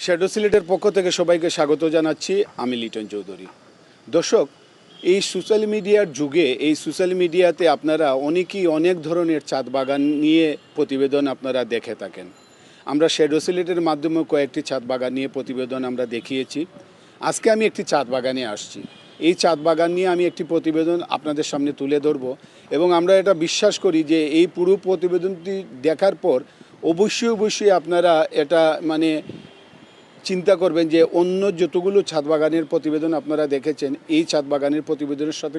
Shadow সিলেটের পক্ষ থেকে সবাইকে স্বাগত জানাচ্ছি। আমি লিটন চৌধুরী। দর্শক, এই সোশ্যাল মিডিয়ার যুগে, এই সোশ্যাল মিডিয়াতে আপনারা অনেকেই অনেক ধরনের চাঁদ বাগান নিয়ে প্রতিবেদন আপনারা দেখে থাকেন। আমরা শ্যাডো সিলেটের মাধ্যমে কয়েকটি চাঁদ বাগান নিয়ে প্রতিবেদন আমরা দেখিয়েছি। আজকে আমি একটি চাঁদ বাগানে আসছি। এই চাঁদ বাগান নিয়ে আমি একটি প্রতিবেদন আপনাদের সামনে তুলে ধরব এবং আমরা এটা বিশ্বাস করি যে এই পুরো প্রতিবেদনটি দেখার পর অবশ্যই অবশ্যই আপনারা এটা মানে চিন্তা করবেন যে অন্য যতগুলো ছাদ বাগানের প্রতিবেদন আপনারা দেখেছেন, এই ছাদ বাগানের প্রতিবেদনের সাথে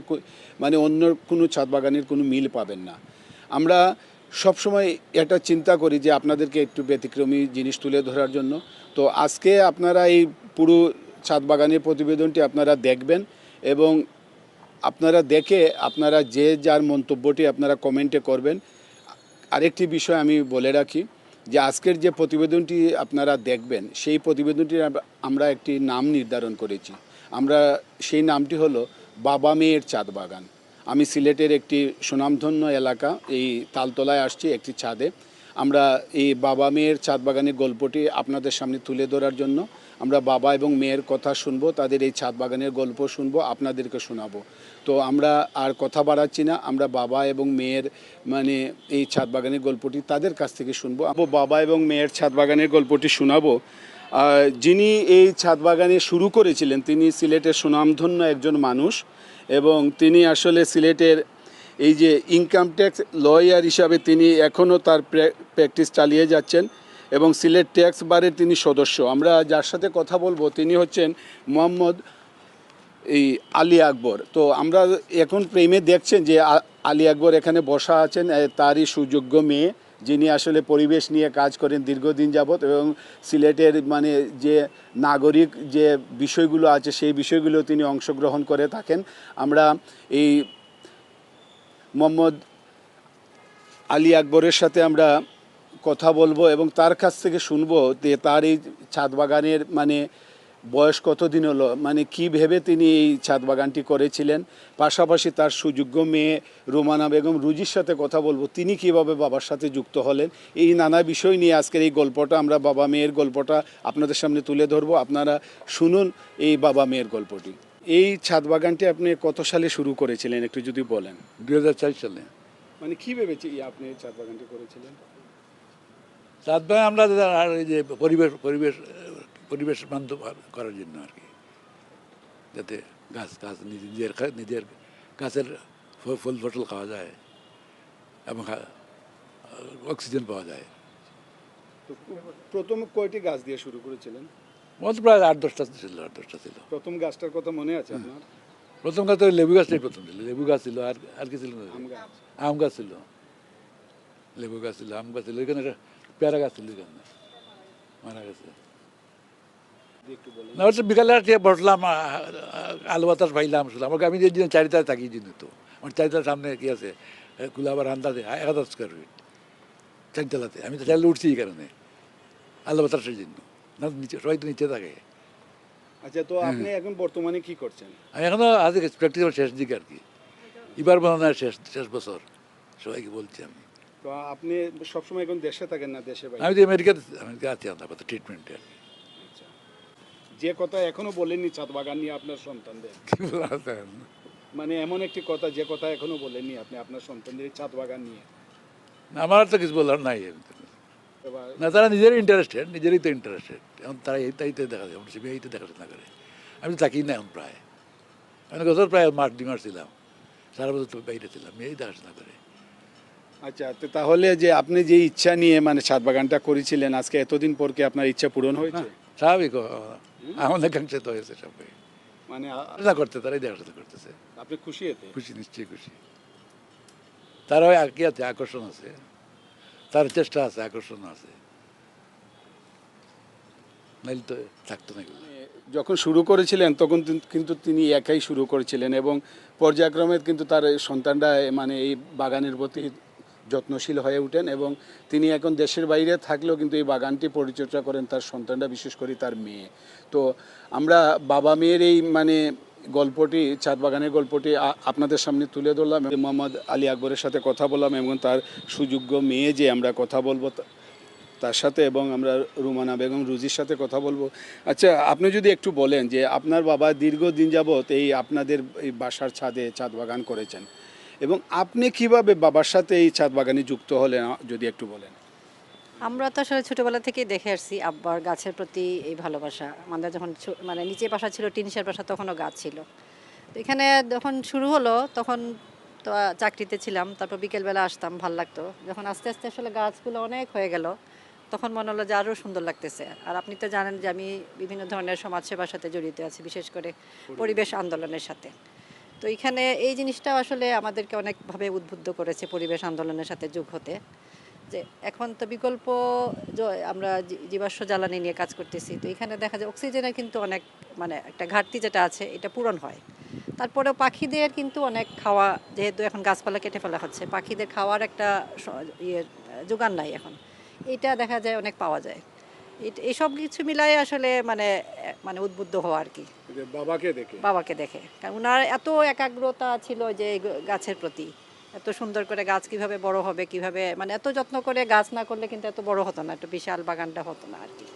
মানে অন্য কোনো ছাদ বাগানের কোনো মিল পাবেন না। আমরা সবসময় এটা চিন্তা করি যে আপনাদেরকে একটু ব্যতিক্রমী জিনিস তুলে ধরার জন্য। তো আজকে আপনারা এই পুরো ছাদ বাগানের প্রতিবেদনটি আপনারা দেখবেন এবং আপনারা দেখে আপনারা যে যার মন্তব্যটি আপনারা কমেন্টে করবেন। আরেকটি বিষয় আমি বলে রাখি যে আজকের যে প্রতিবেদনটি আপনারা দেখবেন, সেই প্রতিবেদনটির আমরা একটি নাম নির্ধারণ করেছি। আমরা, সেই নামটি হলো বাবা মেয়ের চাঁদ বাগান। আমি সিলেটের একটি সুনামধন্য এলাকা, এই তালতলায় আসছি একটি ছাদে। আমরা এই বাবা মেয়ের চাঁদ বাগানের গল্পটি আপনাদের সামনে তুলে ধরার জন্য আমরা বাবা এবং মেয়ের কথা শুনব, তাদের এই ছাদ বাগানের গল্প শুনব, আপনাদেরকে শোনাবো। তো আমরা আর কথা বাড়াচ্ছি না, আমরা বাবা এবং মেয়ের মানে এই ছাদ বাগানের গল্পটি তাদের কাছ থেকে শুনব। বাবা এবং মেয়ের ছাদ বাগানের গল্পটি শোনাবো। যিনি এই ছাদ বাগানে শুরু করেছিলেন, তিনি সিলেটের সুনামধন্য একজন মানুষ এবং তিনি আসলে সিলেটের এই যে ইনকাম ট্যাক্স লয়ার হিসাবে তিনি এখনও তার প্র্যাকটিস চালিয়ে যাচ্ছেন এবং সিলেট ট্যাক্স বারের তিনি সদস্য। আমরা যার সাথে কথা বলব, তিনি হচ্ছেন মোহাম্মদ এই আলী আকবর। তো আমরা এখন প্রেমে দেখছেন যে আলী আকবর এখানে বসা আছেন তারই সুযোগ্য মেয়ে, যিনি আসলে পরিবেশ নিয়ে কাজ করেন দীর্ঘদিন যাবৎ এবং সিলেটের মানে যে নাগরিক যে বিষয়গুলো আছে, সেই বিষয়গুলো তিনি অংশগ্রহণ করে থাকেন। আমরা এই মোহাম্মদ আলী আকবরের সাথে আমরা কথা বলব এবং তার কাছ থেকে শুনব যে তার এই ছাদ বাগানের মানে বয়স কতদিন হলো? মানে কি ভেবে তিনি এই ছাদ বাগানটি করেছিলেন? পাশাপাশি তার সুযোগ্য মেয়ে রোমানা বেগম রুজির সাথে কথা বলব। তিনি কীভাবে বাবার সাথে যুক্ত হলেন? এই নানা বিষয় নিয়ে আজকের এই গল্পটা আমরা বাবা মেয়ের গল্পটা আপনাদের সামনে তুলে ধরবো। আপনারা শুনুন এই বাবা মেয়ের গল্পটি। এই ছাদ বাগানটি আপনি কত সালে শুরু করেছিলেন একটু যদি বলেন? দুই হাজার চার সালে। মানে কি ভেবেছি আপনি এই ছাদ বাগানটি করেছিলেন? চাঁদ ভাই আমরা আর এই যে পরিবেশ পরিবেশ পরিবেশ বান্ধব করার জন্য আর কি। যাতে গাছ গাছ নিজের নিজের গাছের ফুল ফসল খাওয়া যায় এবং অক্সিজেন পাওয়া যায়। তো প্রথম কয়টি গাছ দিয়ে শুরু করেছিলেন? মতো প্রায় আট দশটা ছিল আট দশটা ছিল প্রথম গাছটার কথা মনে আছে আপনার? প্রথম গাছ তো লেবু গাছটাই প্রথম ছিল লেবু গাছ ছিল আর আর কি ছিল? না? আম গাছ ছিল। লেবু গাছ ছিল আম গাছ ছিল। এখানে একটা পেয়ারা গাছ ছিল এখানে। মারা গেছে। না হচ্ছে বিকালে আর ঠিক বসলাম আলু বাতাস পাইলাম শুনলাম। আমার আমি যে দিন চারিটায় থাকি জন্য তো। আমার চারিটার সামনে কি আছে? কুলাবার আন্দাজে এক হাজার স্কোয়ার ফিট। চারতলাতে। আমি তো চাইলে উঠছি এই কারণে। আলু বাতাসের জন্য। না নিচে সবাই তো নিচে থাকে। আচ্ছা তো আপনি এখন বর্তমানে কি করছেন? আমি এখনও আজকে প্র্যাকটিস শেষ দিকে আর কি। এবার মনে শেষ শেষ বছর। সবাইকে বলছি আমি। তো আপনি সবসময় এখন দেশে থাকেন না দেশে বাইরে? আমি তো আমেরিকাতে আমেরিকা আছি আমার ট্রিটমেন্টে আর কি। আচ্ছা। যে কথা এখনও বলেননি ছাদ বাগান নিয়ে আপনার সন্তানদের। কি মানে এমন একটি কথা যে কথা এখনও বলেননি আপনি আপনার সন্তানদের ছাদ বাগান নিয়ে। আমার তো কিছু বলার নাই না তারা নিজেরই ইন্টারেস্টেড নিজেরই তো ইন্টারেস্টেড এখন তারা এই তাইতে দেখা যায় সে এইতে দেখাশোনা করে। আমি তো থাকি না এখন প্রায়। আমি গত প্রায় মাস দুই মাস ছিলাম। সারা বছর তো বাইরে ছিলাম এই দেখাশোনা করে। আচ্ছা তো তাহলে যে আপনি যে ইচ্ছা নিয়ে মানে ছাদ বাগানটা করেছিলেন আজকে এতদিন পর কি আপনার ইচ্ছা পূরণ হয়েছে? স্বাভাবিক আমাদের কাংক্ষে তো হয়েছে সবাই। মানে করতে তারাই দেখাশোনা করতেছে। আপনি খুশি এতে? খুশি নিশ্চয়ই খুশি। তারা ওই আর কি আছে আকর্ষণ আছে। তার চেষ্টা আছে আকর্ষণ আছে। তো থাকতো না যখন শুরু করেছিলেন, তখন কিন্তু তিনি একাই শুরু করেছিলেন এবং পর্যায়ক্রমে কিন্তু তার সন্তানরা মানে এই বাগানের প্রতি যত্নশীল হয়ে ওঠেন এবং তিনি এখন দেশের বাইরে থাকলেও কিন্তু এই বাগানটি পরিচর্যা করেন তার সন্তানরা, বিশেষ করে তার মেয়ে। তো আমরা বাবা মেয়ের এই মানে গল্পটি ছাদ বাগানের গল্পটি আপনাদের সামনে তুলে ধরলাম মোহাম্মদ আলী আকবরের সাথে কথা বললাম এবং তার সুযোগ্য মেয়ে যে আমরা কথা বলব তার সাথে এবং আমরা রুমানা বেগম রুজির সাথে কথা বলব। আচ্ছা আপনি যদি একটু বলেন যে আপনার বাবা দীর্ঘদিন যাবৎ এই আপনাদের এই বাসার ছাদে চাঁদ বাগান করেছেন এবং আপনি কীভাবে বাবার সাথে এই ছাদ বাগানে যুক্ত হলেন, যদি একটু বলেন। আমরা তো আসলে ছোটবেলা থেকেই দেখে আসছি আব্বার গাছের প্রতি এই ভালোবাসা। আমাদের যখন মানে নিচে বাসা ছিল টিনশের বাসা তখনও গাছ ছিল। তো এখানে যখন শুরু হলো তখন তো চাকরিতে ছিলাম তারপর বিকেলবেলা আসতাম ভালো লাগতো। যখন আস্তে আস্তে আসলে গাছগুলো অনেক হয়ে গেল তখন মনে হলো যে আরও সুন্দর লাগতেছে। আর আপনি তো জানেন যে আমি বিভিন্ন ধরনের সমাজসেবার সাথে জড়িত আছি বিশেষ করে পরিবেশ। আন্দোলনের সাথে। তো এখানে এই জিনিসটা আসলে আমাদেরকে অনেকভাবে উদ্বুদ্ধ করেছে পরিবেশ আন্দোলনের সাথে যোগ হতে। যে এখন তো বিকল্প আমরা জীবাশ্ম জ্বালানি নিয়ে কাজ করতেছি। তো এখানে দেখা যায় অক্সিজেনের কিন্তু অনেক মানে একটা ঘাটতি যেটা আছে এটা পূরণ হয়। তারপরেও পাখিদের কিন্তু অনেক খাওয়া যেহেতু এখন গাছপালা কেটে ফেলা হচ্ছে পাখিদের খাওয়ার একটা ইয়ে যোগান নাই এখন। এটা দেখা যায় অনেক পাওয়া যায়। এইসব কিছু মিলাই আসলে মানে মানে উদ্বুদ্ধ হওয়া আর কি। বাবাকে দেখে। বাবাকে দেখে। কারণ ওনার এত একাগ্রতা ছিল যে গাছের প্রতি। এত সুন্দর করে গাছ কীভাবে বড় হবে কীভাবে মানে এত যত্ন করে গাছ না করলে কিন্তু এত বড় হতো না এত বিশাল বাগানটা হতো না আর কি।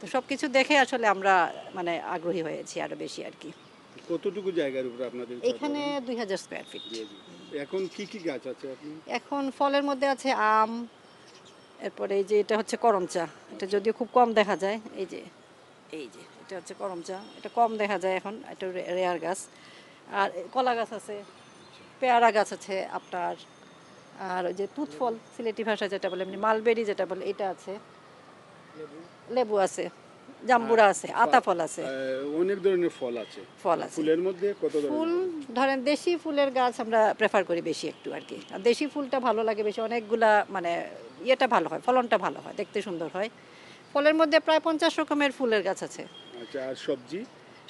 তো সব কিছু দেখে আসলে আমরা মানে আগ্রহী হয়েছি আরও বেশি আর কি। কতটুকু জায়গার উপর আপনাদের এখানে বাগান? দুই হাজার স্কোয়ার ফিট। এখন কি কি গাছ আছে আপনি? এখন ফলের মধ্যে আছে আম এরপরে এই যে এটা হচ্ছে করমচা। এটা যদিও খুব কম দেখা যায় এই যে এই যে এটা হচ্ছে করমচা। এটা কম দেখা যায় এখন এটা রেয়ার গাছ। আর কলা গাছ আছে। পেয়ারা গাছ আছে আপনার আর ওই যে তুত ফল সিলেটি ভাষা যেটা বলে এমনি মালবেরি যেটা বলে এটা আছে। লেবু? আছে জাম্বুরা আছে আতা ফল আছে। অনেক ধরনের ফল আছে। ফল আছে। ফুলের মধ্যে কত ফুল ধরেন দেশি ফুলের গাছ আমরা প্রেফার করি বেশি একটু আর কি। আর দেশি ফুলটা ভালো লাগে বেশি অনেকগুলা মানে ইয়েটা ভালো হয় ফলনটা ভালো হয় দেখতে সুন্দর হয়। ফলের মধ্যে প্রায় পঞ্চাশ রকমের ফুলের গাছ আছে। আচ্ছা আর সবজি?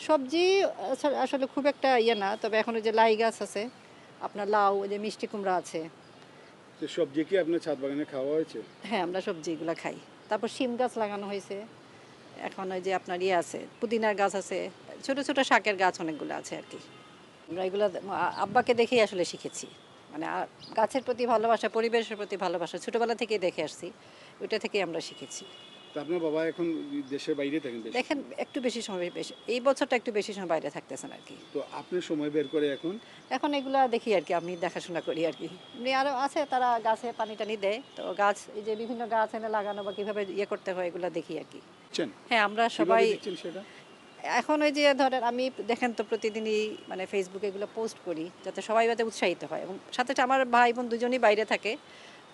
সবজি আসলে খুব একটা ইয়ে না তবে এখন ওই যে লাই গাছ আছে আপনার লাউ ওই যে মিষ্টি কুমড়া আছে। তো সবজি কি আপনার ছাদ বাগানে খাওয়া হয়েছে? হ্যাঁ আমরা সবজি সবজিগুলো খাই। তারপর শিম গাছ লাগানো হয়েছে। এখন ওই যে আপনার ইয়ে আছে পুদিনার গাছ আছে ছোট ছোট শাকের গাছ অনেকগুলো আছে আর কি। আমরা এগুলো আব্বাকে দেখেই আসলে শিখেছি। মানে গাছের প্রতি ভালোবাসা পরিবেশের প্রতি ভালোবাসা ছোটবেলা থেকেই দেখে আসছি। ওইটা থেকেই আমরা শিখেছি। আপনার বাবা এখন দেশের বাইরে থাকেন দেখেন একটু বেশি সময় বেশি এই বছরটা একটু বেশি সময় বাইরে থাকতেছেন আর কি। তো আপনি সময় বের করে এখন? এখন এগুলা দেখি আর কি আমি দেখাশোনা করি আর কি। এমনি আরও আছে তারা গাছে পানি টানি দেয় তো গাছ এই যে বিভিন্ন গাছ এনে লাগানো বা কীভাবে ইয়ে করতে হয় এগুলো দেখি আর কি। হ্যাঁ আমরা সবাই সেটা? এখন ওই যে ধরেন আমি দেখেন তো প্রতিদিনই মানে ফেসবুকে এগুলো পোস্ট করি যাতে সবাই যাতে উৎসাহিত হয়। এবং সাথে সাথে আমার ভাই বোন দুজনই বাইরে থাকে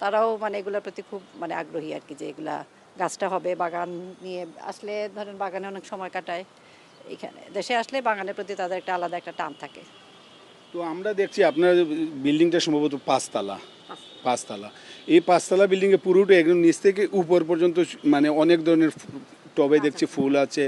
তারাও মানে এগুলোর প্রতি খুব মানে আগ্রহী আর কি যে এগুলা গাছটা হবে বাগান নিয়ে। আসলে ধরেন বাগানে অনেক সময় কাটায়। এখানে দেশে আসলে বাগানের প্রতি তাদের একটা আলাদা একটা টান থাকে। তো আমরা দেখছি আপনার বিল্ডিংটা সম্ভবত পাঁচতলা। পাঁচতলা। এই পাঁচতলা বিল্ডিংয়ে পুরোটা একদম নিচ থেকে উপর পর্যন্ত মানে অনেক ধরনের টবে দেখছি ফুল আছে।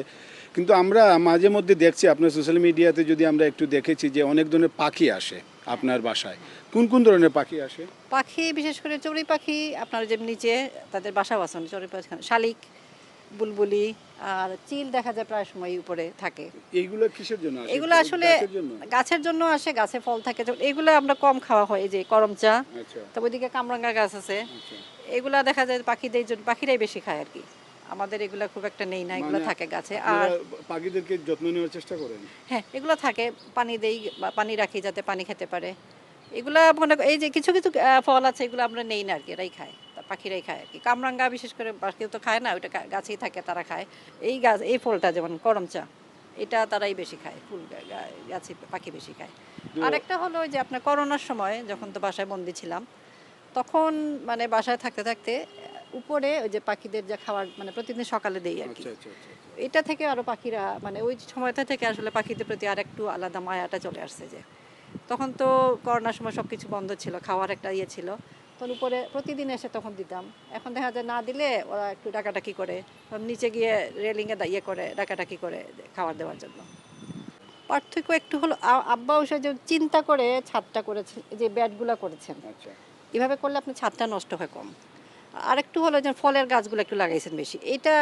কিন্তু আমরা মাঝে মধ্যে দেখছি আপনার সোশ্যাল মিডিয়াতে যদি আমরা একটু দেখেছি যে অনেক ধরনের পাখি আসে। আপনার বাসায়? কোন কোন ধরনের পাখি আসে? পাখি বিশেষ করে চড়ুই পাখি আপনার যে নিচে তাদের বাসা বাসন চড়ুই পাখি শালিক বুলবুলি আর চিল দেখা যায় প্রায় সময় উপরে থাকে। এইগুলো কিসের জন্য আসে? এগুলো আসলে গাছের জন্য আসে গাছে ফল থাকে। যেমন এগুলো আমরা কম খাওয়া হয় এই যে করমচা। আচ্ছা। তারপর ওইদিকে কামরাঙ্গা গাছ আছে। আচ্ছা। এগুলা দেখা যায় পাখিদের জন্য পাখিরাই বেশি খায় আর কি। আমাদের এগুলা খুব একটা নেই না এগুলো মানে থাকে গাছে। আর পাখিদেরকে যত্ন নেওয়ার চেষ্টা করেন? হ্যাঁ এগুলো থাকে। পানি দেই পানি রাখি যাতে পানি খেতে পারে। এগুলা মনে এই যে কিছু কিছু ফল আছে এগুলো আমরা নেই না আর কি এরাই খায়। পাখিরাই খায় আর কি। কামরাঙ্গা বিশেষ করে কেউ তো খায় না ওইটা গাছেই থাকে তারা খায়। এই গাছ এই ফলটা যেমন করমচা এটা তারাই বেশি খায় ফুল গাছে পাখি বেশি খায়। আরেকটা হলো ওই যে আপনার করোনার সময় যখন তো বাসায় বন্দি ছিলাম তখন মানে বাসায় থাকতে থাকতে উপরে ওই যে পাখিদের যা খাবার মানে প্রতিদিন সকালে দেই আর কি। আচ্ছা আচ্ছা আচ্ছা এটা থেকে আরও পাখিরা মানে ওই সময়টা থেকে আসলে পাখিদের প্রতি আর একটু আলাদা মায়াটা চলে আসছে যে। তখন তো করোনার সময় সব কিছু বন্ধ ছিল খাওয়ার একটা ইয়ে ছিল। তখন উপরে প্রতিদিন এসে তখন দিতাম। এখন দেখা যায় না দিলে ওরা একটু ডাকাডাকি করে নিচে গিয়ে রেলিংয়ে ইয়ে করে ডাকাডাকি করে খাবার দেওয়ার জন্য। পার্থক্য একটু হলো আব্বা ওসে যে চিন্তা করে ছাদটা করেছেন যে ব্যাটগুলো করেছেন। এভাবে করলে আপনার ছাদটা নষ্ট হয় কম। আরেকটু হলো যে ফলের গাছগুলো একটু লাগাইছেন বেশি। এটা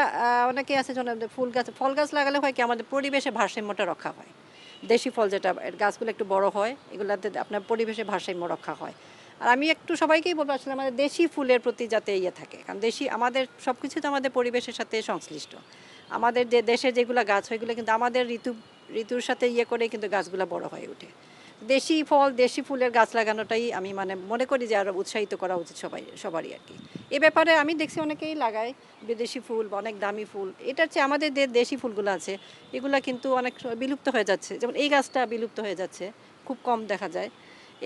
অনেকে আছে যেন ফুল গাছ, ফল গাছ লাগালে হয় কি আমাদের পরিবেশে ভারসাম্যটা রক্ষা হয়। দেশি ফল যেটা গাছগুলো একটু বড় হয়, এগুলাতে আপনার পরিবেশে ভারসাম্য রক্ষা হয়। আর আমি একটু সবাইকেই বলব, আসলে আমাদের দেশি ফুলের প্রতি যাতে ইয়ে থাকে, কারণ দেশি আমাদের সব কিছু তো আমাদের পরিবেশের সাথে সংশ্লিষ্ট। আমাদের যে দেশে যেগুলো গাছ হয়, এগুলো কিন্তু আমাদের ঋতু, ঋতুর সাথে ইয়ে করে কিন্তু গাছগুলো বড় হয়ে ওঠে। দেশি ফল দেশি ফুলের গাছ লাগানোটাই আমি মানে মনে করি যে আরও উৎসাহিত করা উচিত সবাই সবারই আর কি। এ ব্যাপারে আমি দেখছি অনেকেই লাগায় বিদেশি ফুল অনেক দামি ফুল। এটার চেয়ে আমাদের যে দেশি ফুলগুলো আছে এগুলা কিন্তু অনেক বিলুপ্ত হয়ে যাচ্ছে। যেমন এই গাছটা বিলুপ্ত হয়ে যাচ্ছে খুব কম দেখা যায়।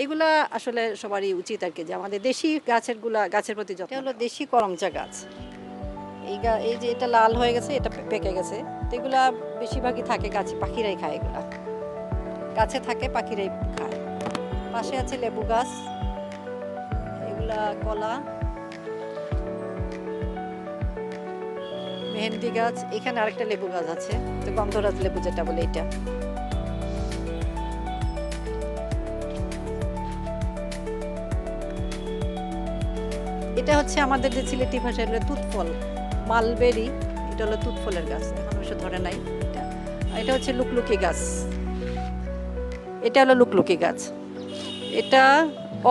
এগুলা আসলে সবারই উচিত আর কি যে আমাদের দেশি গাছেরগুলা গাছের প্রতি যত্ন হলো দেশি করমচা গাছ। এই গা এই যে এটা লাল হয়ে গেছে এটা পেকে গেছে। তো এগুলা বেশিরভাগই থাকে গাছে পাখিরাই খায় এগুলা। গাছে থাকে পাখিরাই খায় পাশে আছে লেবু গাছ, এগুলা কলা, মেহেন্দি গাছ, এখানে আরেকটা লেবু গাছ আছে, তো গন্ধরাজ লেবু যেটা বলে এটা। এটা হচ্ছে আমাদের যে সিলেটি ভাষায় হলো তুতফল, মালবেরি, এটা হলো তুতফলের গাছ, এখন অবশ্য ধরে নাই এটা। এটা হচ্ছে লুকলুকি গাছ। এটা হলো লুকলুকি গাছ। এটা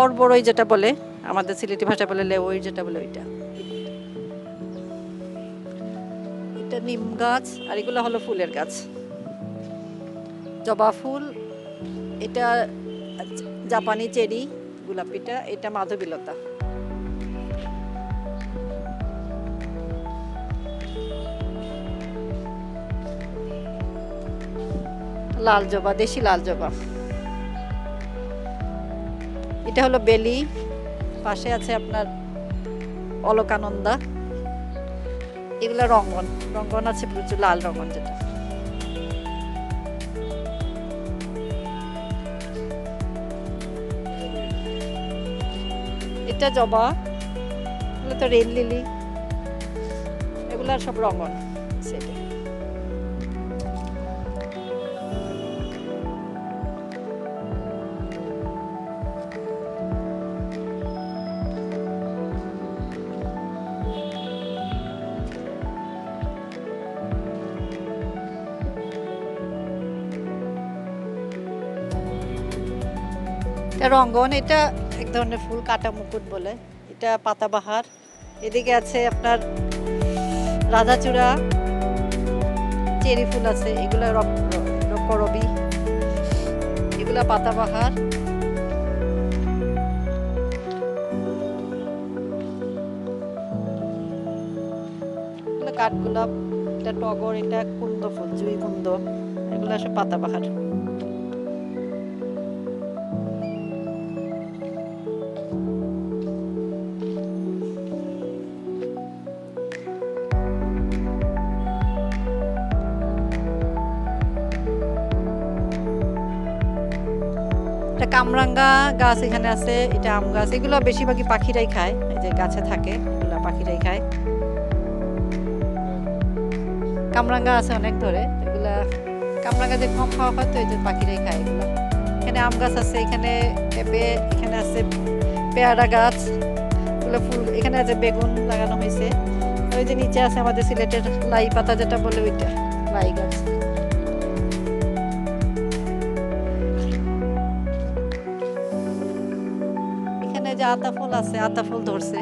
অরবরই যেটা বলে, আমাদের সিলেটি ভাষা বলে লেওই যেটা বলে ওইটা। এটা নিম গাছ আর এগুলো হলো ফুলের গাছ। জবা ফুল, এটা জাপানি চেরি, গোলাপিটা, এটা মাধবীলতা। লাল জবা, দেশি লাল জবা। এটা হলো বেলি। পাশে আছে আপনার অলকানন্দা। এগুলা রঙ্গন। রঙ্গন আছে প্রচুর, লাল রঙ্গন যেটা। এটা জবা, এগুলো তো রেল লিলি। এগুলার সব রঙ্গন। রঙ্গন, এটা এক ধরনের ফুল কাটা মুকুট বলে। এটা পাতাবাহার। এদিকে আছে আপনার রাধাচূড়া, চেরি ফুল আছে, এগুলো করবি এগুলা পাতাবাহার। কাঠগোলাপ, এটা টগর, এটা কুন্দ ফুল জুই কুন্দ এগুলো সব পাতাবাহার। কামরাঙ্গা গাছ এখানে আছে, এটা আম গাছ, এগুলো বেশিরভাগই পাখিরাই খায়, এই যে গাছে থাকে, এগুলো পাখিরাই খায়। কামরাঙ্গা আছে অনেক ধরে, এগুলা কামরাঙ্গা যে কম খাওয়া হয় তো এই যে পাখিরাই খায় এগুলো। এখানে আম গাছ আছে, এখানে পেঁপে, এখানে আছে পেয়ারা গাছ, এগুলো ফুল, এখানে আছে বেগুন লাগানো হয়েছে। ওই যে নিচে আছে আমাদের সিলেটের লাই পাতা যেটা বলে ওইটা, লাই গাছ। যে আতা ফুল আছে আতা ফুল ধরছে।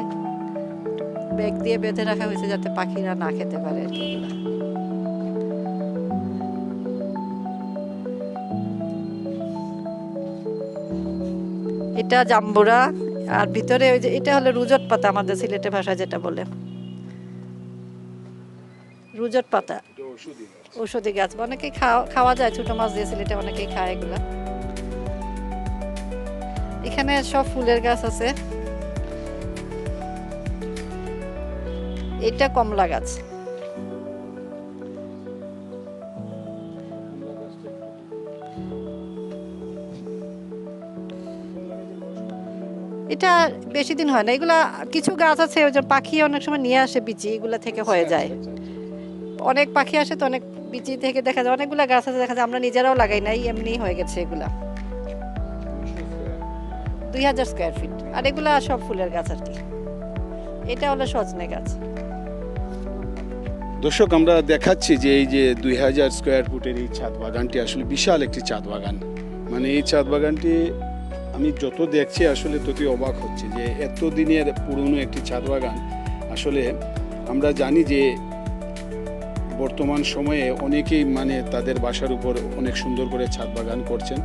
ব্যাগ দিয়ে বেঁধে রাখা হয়েছে যাতে পাখিরা না খেতে পারে। আর কি এটা জাম্বুরা আর ভিতরে ওই যে এটা হলো রুজট পাতা আমাদের সিলেটে ভাষা যেটা বলে। রুজট পাতা। ঔষধি গাছ। অনেকেই খাওয়া খাওয়া যায় ছোট মাছ দিয়ে সিলেটে অনেকেই খায় এগুলা। এখানে সব ফুলের গাছ আছে। এটা কমলা গাছ। এটা বেশি দিন হয় না। এগুলা কিছু গাছ আছে, ওই যে পাখি অনেক সময় নিয়ে আসে বিচি, এগুলা থেকে হয়ে যায়। অনেক পাখি আসে তো, অনেক বিচি থেকে দেখা যায়। অনেকগুলা গাছ আছে, দেখা যায় আমরা নিজেরাও লাগাই নাই এমনি হয়ে গেছে এগুলা। দুই হাজার স্কোয়ার ফিট আর এগুলা সব ফুলের গাছ আর কি। এটা হলো সজনে গাছ। দর্শক, আমরা দেখাচ্ছি যে এই যে দুই হাজার স্কোয়ার ফুটের এই ছাদ বাগানটি আসলে বিশাল একটি ছাদ বাগান। মানে এই ছাদ বাগানটি আমি যত দেখছি আসলে ততই অবাক হচ্ছে যে এত দিনের পুরনো একটি ছাদ বাগান। আসলে আমরা জানি যে বর্তমান সময়ে অনেকেই মানে তাদের বাসার উপর অনেক সুন্দর করে ছাদ বাগান করছেন।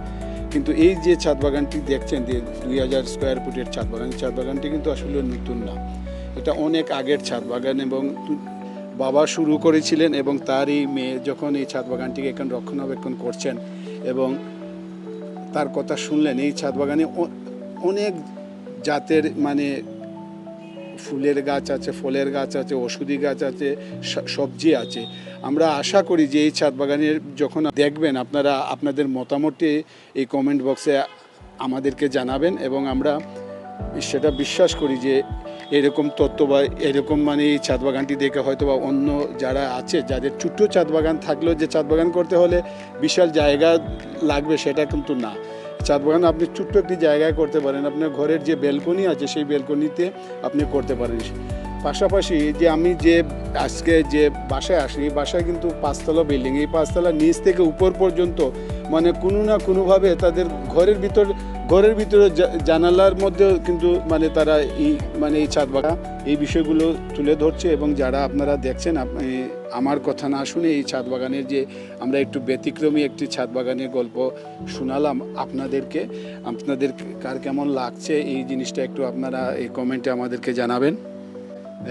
কিন্তু এই যে ছাদ বাগানটি দেখছেন যে দুই হাজার স্কোয়ার ফুটের ছাদ বাগান ছাদ বাগানটি কিন্তু আসলে নতুন না। এটা অনেক আগের ছাদ বাগান এবং বাবা শুরু করেছিলেন এবং তারই মেয়ে যখন এই ছাদ বাগানটিকে এখন রক্ষণাবেক্ষণ করছেন এবং তার কথা শুনলেন, এই ছাদ বাগানে অনেক জাতের মানে ফুলের গাছ আছে, ফলের গাছ আছে, ওষুধি গাছ আছে সবজি আছে। আমরা আশা করি যে এই ছাদ বাগানের যখন দেখবেন, আপনারা আপনাদের মতামতটি এই কমেন্ট বক্সে আমাদেরকে জানাবেন এবং আমরা সেটা বিশ্বাস করি যে এরকম তত্ত্ব বা এরকম মানে এই ছাদ বাগানটি দেখে হয়তো বা অন্য যারা আছে, যাদের ছোট্ট ছাদ বাগান থাকলেও যে ছাদ বাগান করতে হলে বিশাল জায়গা লাগবে সেটা কিন্তু না। ছাদ বাগান, আপনি ছোট্ট একটি জায়গায় করতে পারেন। আপনার ঘরের যে বেলকনি আছে, সেই বেলকনিতে আপনি করতে পারেন। পাশাপাশি যে আমি যে আজকে যে বাসায় আসি, এই বাসায় কিন্তু পাঁচতলা বিল্ডিং এই পাঁচতলা নিচ থেকে উপর পর্যন্ত মানে কোনো না কোনোভাবে তাদের ঘরের ভিতর, ঘরের ভিতরে জানালার মধ্যেও কিন্তু মানে তারা এই মানে এই ছাদ বাগান, এই বিষয়গুলো তুলে ধরছে এবং যারা আপনারা দেখছেন আমার কথা না শুনে এই ছাদ বাগানের যে আমরা একটু ব্যতিক্রমী একটি ছাদ বাগানের গল্প শোনালাম আপনাদেরকে। আপনাদের কার কেমন লাগছে এই জিনিসটা একটু আপনারা এই কমেন্টে আমাদেরকে জানাবেন।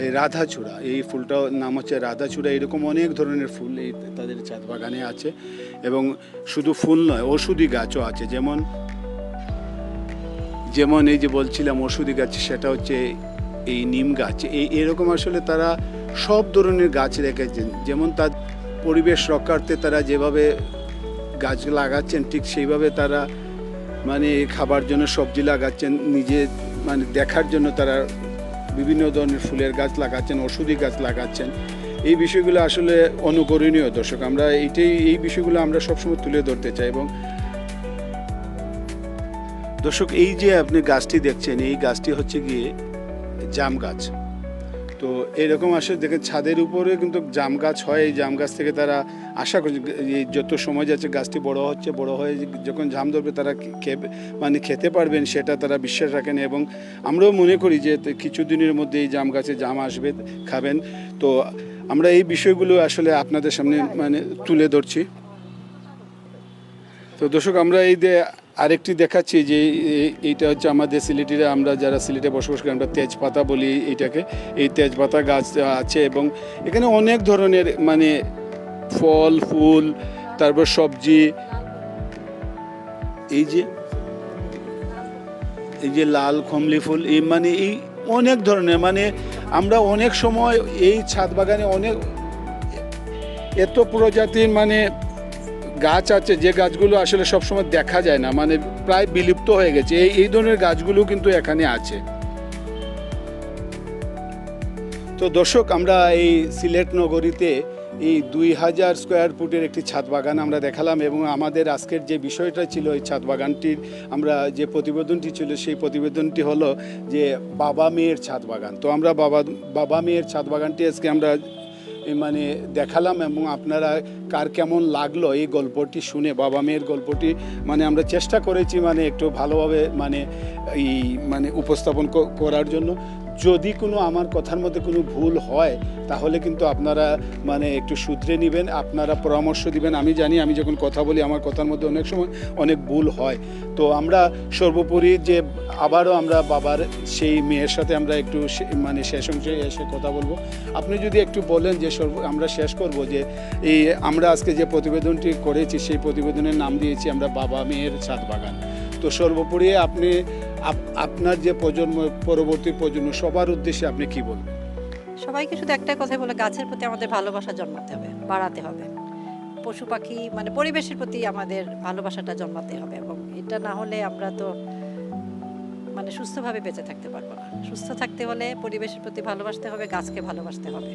এই রাধাচূড়া, এই ফুলটার নাম হচ্ছে রাধাচূড়া, এরকম অনেক ধরনের ফুল এই তাদের ছাদ বাগানে আছে এবং শুধু ফুল নয়, ওষুধি গাছও আছে। যেমন যেমন এই যে বলছিলাম ওষুধি গাছ, সেটা হচ্ছে এই নিম গাছ। এই এরকম আসলে তারা সব ধরনের গাছ রেখেছেন। যেমন তার পরিবেশ রক্ষার্থে তারা যেভাবে গাছ লাগাচ্ছেন, ঠিক সেইভাবে তারা মানে খাবার জন্য সবজি লাগাচ্ছেন, নিজে মানে দেখার জন্য তারা বিভিন্ন ধরনের ফুলের গাছ লাগাচ্ছেন, ওষুধি গাছ লাগাচ্ছেন। এই বিষয়গুলো আসলে অনুকরণীয় দর্শক। আমরা এইটাই, এই বিষয়গুলো আমরা সবসময় তুলে ধরতে চাই এবং দর্শক, এই যে আপনি গাছটি দেখছেন, এই গাছটি হচ্ছে গিয়ে জাম গাছ। তো এরকম আসলে দেখেন ছাদের উপরে কিন্তু জাম গাছ হয়, এই জাম গাছ থেকে তারা আশা করছে যত সময় যাচ্ছে গাছটি বড় হচ্ছে, বড় হয়ে যখন জাম ধরবে তারা মানে খেতে পারবেন সেটা তারা বিশ্বাস রাখেন এবং আমরাও মনে করি যে কিছুদিনের মধ্যে এই জাম গাছে জাম আসবে, খাবেন। তো আমরা এই বিষয়গুলো আসলে আপনাদের সামনে মানে তুলে ধরছি। তো দর্শক, আমরা এই যে আরেকটি দেখাচ্ছি যে এই- এইটা হচ্ছে আমাদের সিলেটিরে আমরা যারা সিলেটে বসবাস করি, আমরা তেজপাতা বলি এইটাকে। এই তেজপাতা গাছ আছে এবং এখানে অনেক ধরনের মানে ফল, ফুল, তারপর সবজি। এই যে এই যে লাল কমলি ফুল, এই মানে এই অনেক ধরনের মানে আমরা অনেক সময় এই ছাদ বাগানে অনেক এত প্রজাতির মানে গাছ আছে, যে গাছগুলো আসলে সবসময় দেখা যায় না মানে প্রায় বিলুপ্ত হয়ে গেছে। এই এই ধরনের গাছগুলো কিন্তু এখানে আছে। তো দর্শক, আমরা এই সিলেট নগরীতে এই দুই হাজার স্কোয়ার ফুটের একটি ছাদ বাগান আমরা দেখালাম এবং আমাদের আজকের যে বিষয়টা ছিল এই ছাদ বাগানটির, আমরা যে প্রতিবেদনটি ছিল সেই প্রতিবেদনটি হলো যে বাবা মেয়ের ছাদ বাগান। তো আমরা বাবা বাবা মেয়ের ছাদ বাগানটি আজকে আমরা মানে দেখালাম এবং আপনারা কার কেমন লাগল এই গল্পটি শুনে, বাবা মেয়ের গল্পটি মানে আমরা চেষ্টা করেছি মানে একটু ভালোভাবে মানে এই মানে উপস্থাপন করার জন্য। যদি কোনো আমার কথার মধ্যে কোনো ভুল হয়, তাহলে কিন্তু আপনারা মানে একটু শুধরে নেবেন, আপনারা পরামর্শ দিবেন। আমি জানি, আমি যখন কথা বলি, আমার কথার মধ্যে অনেক সময় অনেক ভুল হয়। তো আমরা সর্বোপরি যে আবারও আমরা বাবার সেই মেয়ের সাথে আমরা একটু মানে শেষ অংশে এসে কথা বলব। আপনি যদি একটু বলেন যে সর্ব, আমরা শেষ করব যে এই আমরা আজকে যে প্রতিবেদনটি করেছি, সেই প্রতিবেদনের নাম দিয়েছি আমরা বাবা মেয়ের ছাদ বাগান। তো সর্বোপরি আপনি আপ- আপনার যে প্রজন্ম পরবর্তী প্রজন্ম সবার উদ্দেশ্যে আপনি কি বলবেন? সবাইকে শুধু একটা কথাই বলে গাছের প্রতি আমাদের ভালোবাসা জন্মাতে হবে বাড়াতে হবে। পশু পাখি মানে পরিবেশের প্রতি আমাদের ভালোবাসাটা জন্মাতে হবে এবং এটা না হলে আমরা তো মানে সুস্থভাবে বেঁচে থাকতে পারব না। সুস্থ থাকতে হলে পরিবেশের প্রতি ভালোবাসতে হবে গাছকে ভালোবাসতে হবে।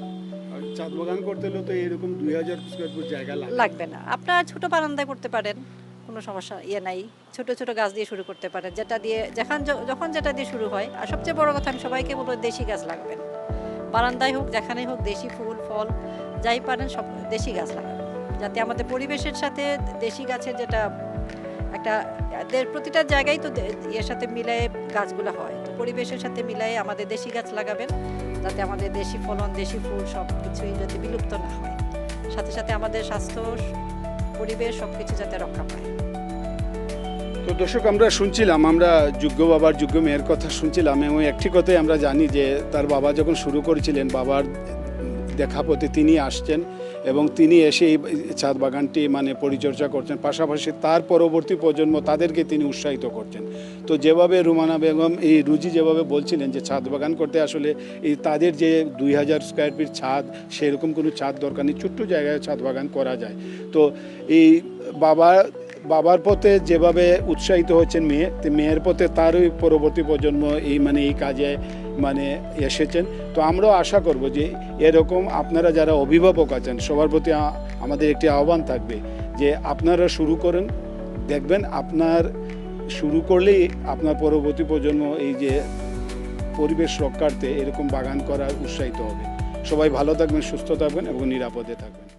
আর ছাদ বাগান করতে হলে তো এরকম দুই হাজার জায়গা লাগবে না। আপনারা ছোট বারান্দায় করতে পারেন কোনো সমস্যা ইয়ে নাই। ছোট ছোট গাছ দিয়ে শুরু করতে পারেন। যেটা দিয়ে, যখন যখন যেটা দিয়ে শুরু হয়, আর সবচেয়ে বড় কথা আমি সবাইকে বলব, দেশি গাছ লাগাবেন। বারান্দায় হোক, যেখানেই হোক, দেশি ফুল, ফল, যাই পারেন, সব দেশি গাছ লাগাবেন। যাতে আমাদের পরিবেশের সাথে দেশি গাছের যেটা একটা প্রতিটা জায়গায় তো ইয়ের সাথে মিলাই গাছগুলো হয়। তো পরিবেশের সাথে মিলাই আমাদের দেশি গাছ লাগাবেন, যাতে আমাদের দেশি ফলন, দেশি ফুল সব কিছুই যাতে বিলুপ্ত না হয়। সাথে সাথে আমাদের স্বাস্থ্য, পরিবেশ সব কিছু যাতে রক্ষা পায়। তো দর্শক, আমরা শুনছিলাম, আমরা যোগ্য বাবার যোগ্য মেয়ের কথা শুনছিলাম এবং একটি কথাই আমরা জানি যে তার বাবা যখন শুরু করেছিলেন, বাবার দেখা পথে তিনি আসছেন এবং তিনি এসে এই ছাদ বাগানটি মানে পরিচর্যা করছেন। পাশাপাশি তার পরবর্তী প্রজন্ম তাদেরকে তিনি উৎসাহিত করছেন। তো যেভাবে রুমানা বেগম, এই রুজি যেভাবে বলছিলেন যে ছাদ বাগান করতে আসলে এই তাদের যে দুই হাজার স্কোয়ার ফিট ছাদ, সেরকম কোনো ছাদ দরকার নেই, ছোট্ট জায়গায় ছাদ বাগান করা যায়। তো এই বাবা বাবার পথে যেভাবে উৎসাহিত হচ্ছেন মেয়ে মেয়ের পথে তারই পরবর্তী প্রজন্ম এই মানে এই কাজে মানে এসেছেন। তো আমরাও আশা করব যে এরকম আপনারা যারা অভিভাবক আছেন, সবার প্রতি আমাদের একটি আহ্বান থাকবে যে আপনারা শুরু করেন, দেখবেন আপনার শুরু করলেই আপনার পরবর্তী প্রজন্ম এই যে পরিবেশ রক্ষার্থে এরকম বাগান করার উৎসাহিত হবে। সবাই ভালো থাকবেন, সুস্থ থাকবেন এবং নিরাপদে থাকবেন।